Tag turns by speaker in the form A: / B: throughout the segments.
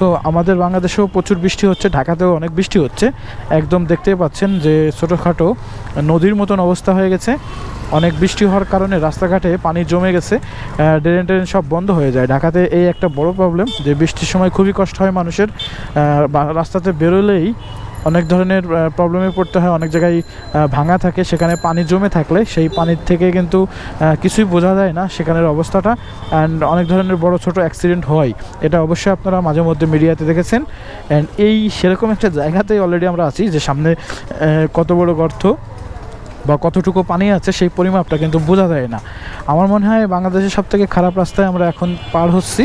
A: তো আমাদের বাংলাদেশেও প্রচুর বৃষ্টি হচ্ছে, ঢাকাতেও অনেক বৃষ্টি হচ্ছে। একদম দেখতে পাচ্ছেন যে ছোটোখাটো নদীর মতন অবস্থা হয়ে গেছে। অনেক বৃষ্টি হওয়ার কারণে রাস্তাঘাটে পানি জমে গেছে ড্রেন ট্রেন সব বন্ধ হয়ে যায়। ঢাকাতে এই একটা বড় প্রবলেম যে বৃষ্টির সময় খুবই কষ্ট হয় মানুষের রাস্তাতে বেরোলেই অনেক ধরনের প্রবলেমে পড়তে হয়। অনেক জায়গায় ভাঙা থাকে, সেখানে পানি জমে থাকলে সেই পানির থেকে কিন্তু কিছুই বোঝা যায় না সেখানের অবস্থাটা। অ্যান্ড অনেক ধরনের বড়, ছোট অ্যাক্সিডেন্ট হয়। এটা অবশ্যই আপনারা মাঝে মধ্যে মিডিয়াতে দেখেছেন। অ্যান্ড এই সেরকম একটা জায়গাতেই অলরেডি আমরা আছি যে সামনে কত বড় গর্ত বা কতটুকু পানি আছে সেই পরিমাপটা কিন্তু বোঝা যায় না। আমার মনে হয় বাংলাদেশের সব থেকে খারাপ রাস্তায় আমরা এখন পার হচ্ছি।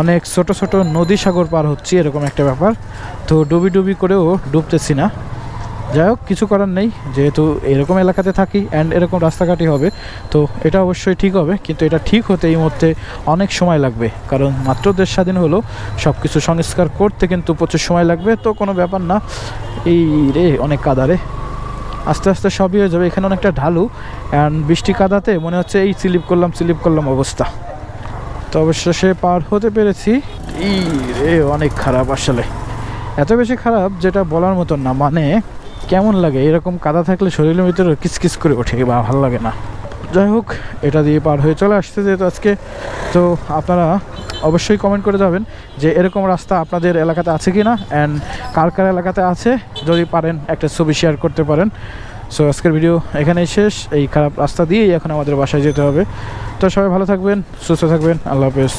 A: অনেক ছোট ছোট নদী সাগর পার হচ্ছি, এরকম একটা ব্যাপার। তো ডুবি ডুবি করেও ডুবতেছি না। যাই হোক, কিছু করার নেই, যেহেতু এরকম এলাকাতে থাকি অ্যান্ড এরকম রাস্তাঘাটই হবে, তো এটা অবশ্যই ঠিক হবে, কিন্তু এটা ঠিক হতে এই মুহূর্তে অনেক সময় লাগবে। কারণ মাত্র দেশ স্বাধীন হলো সব কিছু সংস্কার করতে কিন্তু প্রচুর সময় লাগবে, তো কোনো ব্যাপার না। এই রে, অনেক কাদারে আস্তে আস্তে সবই হয়ে যাবে। এখানে অনেকটা ঢালু অ্যান্ড বৃষ্টি কাদাতে মনে হচ্ছে এই স্লিপ করলাম স্লিপ করলাম অবস্থা। তো অবশেষে পার হতে পেরেছি। এই রে অনেক খারাপ আসলে। এত বেশি খারাপ যেটা বলার মতন না মানে কেমন লাগে? এরকম কাদা থাকলে শরীরের ভিতরে কিচকিচ করে ওঠে, বা ভালো লাগে না। যাই হোক, এটা দিয়ে পার হয়ে চলে আসছে যেহেতু আজকে। তো আপনারা অবশ্যই কমেন্ট করে যাবেন যে এরকম রাস্তা আপনাদের এলাকাতে আছে কি না অ্যান্ড কার কার এলাকাতে আছে, যদি পারেন একটা ছবি শেয়ার করতে পারেন। সো আজকের ভিডিও এখানেই শেষ। এই খারাপ রাস্তা দিয়েই এখন আমাদের বাসায় যেতে হবে। তো সবাই ভালো থাকবেন, সুস্থ থাকবেন। আল্লাহ হাফেজ।